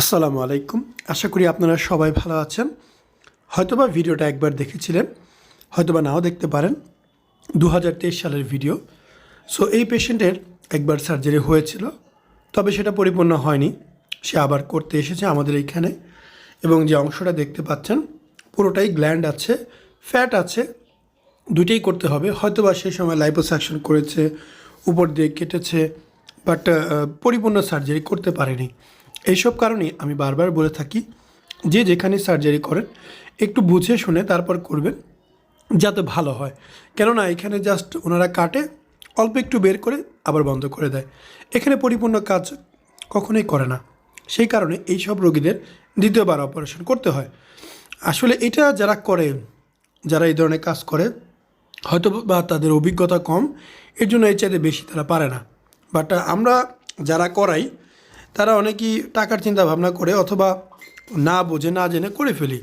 আসসালামু আলাইকুম। আশা করি আপনারা সবাই ভালো আছেন। হয়তোবা ভিডিওটা একবার দেখেছিলেন, হয়তোবা নাও দেখতে পারেন। দু হাজার তেইশ সালের ভিডিও। সো এই পেশেন্টের একবার সার্জারি হয়েছিল, তবে সেটা পরিপূর্ণ হয়নি। সে আবার করতে এসেছে আমাদের এইখানে এবং যে অংশটা দেখতে পাচ্ছেন, পুরোটাই গ্ল্যান্ড আছে ফ্যাট আছে, দুইটাই করতে হবে। হয়তোবা সেই সময় লাইপোসাকশন করেছে, উপর দিয়ে কেটেছে বাট পরিপূর্ণ সার্জারি করতে পারেনি। এইসব কারণেই আমি বারবার বলে থাকি, যে যেখানে সার্জারি করেন, একটু বুঝে শুনে তারপর করবেন, যাতে ভালো হয়। কেননা এখানে জাস্ট ওনারা কাটে, অল্প একটু বের করে আবার বন্ধ করে দেয়। এখানে পরিপূর্ণ কাজ কখনোই করে না। সেই কারণে এই সব রোগীদের দ্বিতীয়বার অপারেশন করতে হয়। আসলে এটা যারা করে, যারা এই ধরনের কাজ করে, হয়তো বা তাদের অভিজ্ঞতা কম, এর জন্য এর চাইতে বেশি তারা পারে না। বাট আমরা যারা করাই তারা অনেকেই টাকার চিন্তা ভাবনা করে অথবা না বুঝে, না জেনে করে ফেলি।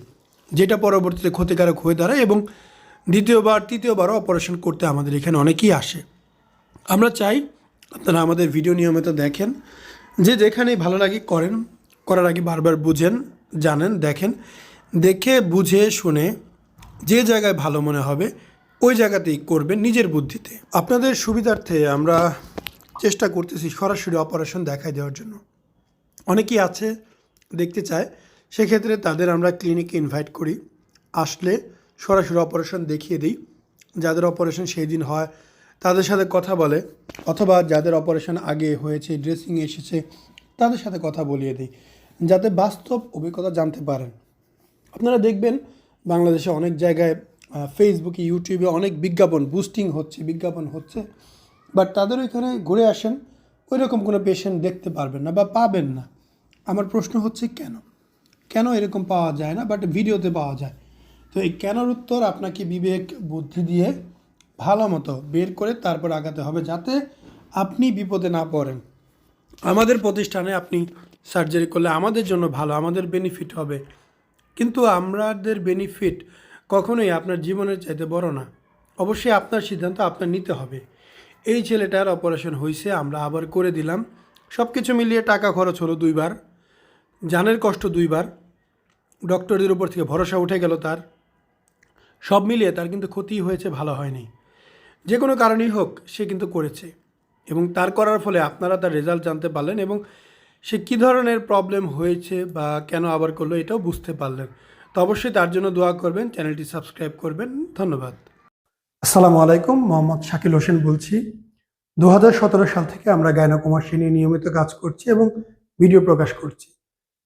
যেটা পরবর্তীতে ক্ষতিকারক হয়ে দাঁড়ায় এবং দ্বিতীয়বার, তৃতীয়বারও অপারেশন করতে আমাদের এখানে অনেকেই আসে। আমরা চাই আপনারা আমাদের ভিডিও নিয়মিত দেখেন, যে যেখানেই ভালো লাগে করেন, করার আগে বারবার বুঝেন, জানেন, দেখেন, দেখে, বুঝে, শুনে যে জায়গায় ভালো মনে হবে, ওই জায়গাতেই করবেন নিজের বুদ্ধিতে। আপনাদের সুবিধার্থে আমরা চেষ্টা করতেছি সরাসরি অপারেশন দেখাই দেওয়ার জন্য। অনেকেই আছে, দেখতে চায়। সেক্ষেত্রে তাদের আমরা ক্লিনিকে ইনভাইট করি। আসলে সরাসরি অপারেশন দেখিয়ে দিই। যাদের অপারেশন সেই দিন হয়, তাদের সাথে কথা বলে। অথবা যাদের অপারেশন আগে হয়েছে ড্রেসিং এসেছে, তাদের সাথে কথা বলিয়ে দিই। যাতে বাস্তব অভিজ্ঞতা জানতে পারেন। আপনারা দেখবেন বাংলাদেশে অনেক জায়গায় ফেসবুকে ইউটিউবে অনেক বিজ্ঞাপন বুস্টিং হচ্ছে, বিজ্ঞাপন হচ্ছে। বাট তাদের ওইখানে ঘুরে আসেন ওই রকম কোনো পেশেন্ট দেখতে পারবেন না বা পাবেন না। আমার প্রশ্ন হচ্ছে কেন? কেন এরকম পাওয়া যায় না? বাট ভিডিওতে পাওয়া যায়। তো এই কেনর উত্তর আপনাকে বিবেক, বুদ্ধি দিয়ে ভালো মতো বের করে তারপর আগাতে হবে যাতে আপনি বিপদে না পড়েন। আমাদের প্রতিষ্ঠানে আপনি সার্জারি করলে আমাদের জন্য ভালো, আমাদের বেনিফিট হবে। কিন্তু আমাদের বেনিফিট কখনোই আপনার জীবনের চাইতে বড় না। অবশ্যই আপনার সিদ্ধান্ত আপনার নিতে হবে। এই ছেলেটার অপারেশন হয়েছে আমরা আবার করে দিলাম। সব কিছু মিলিয়ে টাকা খরচ হলো দুইবার। জানের কষ্ট দুইবার, ডক্টরদের উপর থেকে ভরসা উঠে গেল তার। সব মিলিয়ে তার কিন্তু ক্ষতি হয়েছে, ভালো হয়নি। যে কোনো কারণেই হোক, সে কিন্তু করেছে। এবং তার করার ফলে আপনারা তার রেজাল্ট জানতে পারলেন এবং সে কী ধরনের প্রবলেম হয়েছে বা কেন আবার করল এটাও বুঝতে পারলেন। তো অবশ্যই তার জন্য দোয়া করবেন, চ্যানেলটি সাবস্ক্রাইব করবেন। ধন্যবাদ। আসসালামু আলাইকুম, মোহাম্মদ শাকিল হোসেন বলছি। দু হাজার সতেরো সাল থেকে আমরা গায়নাকুমাসী নিয়ে নিয়মিত কাজ করছি এবং ভিডিও প্রকাশ করছি।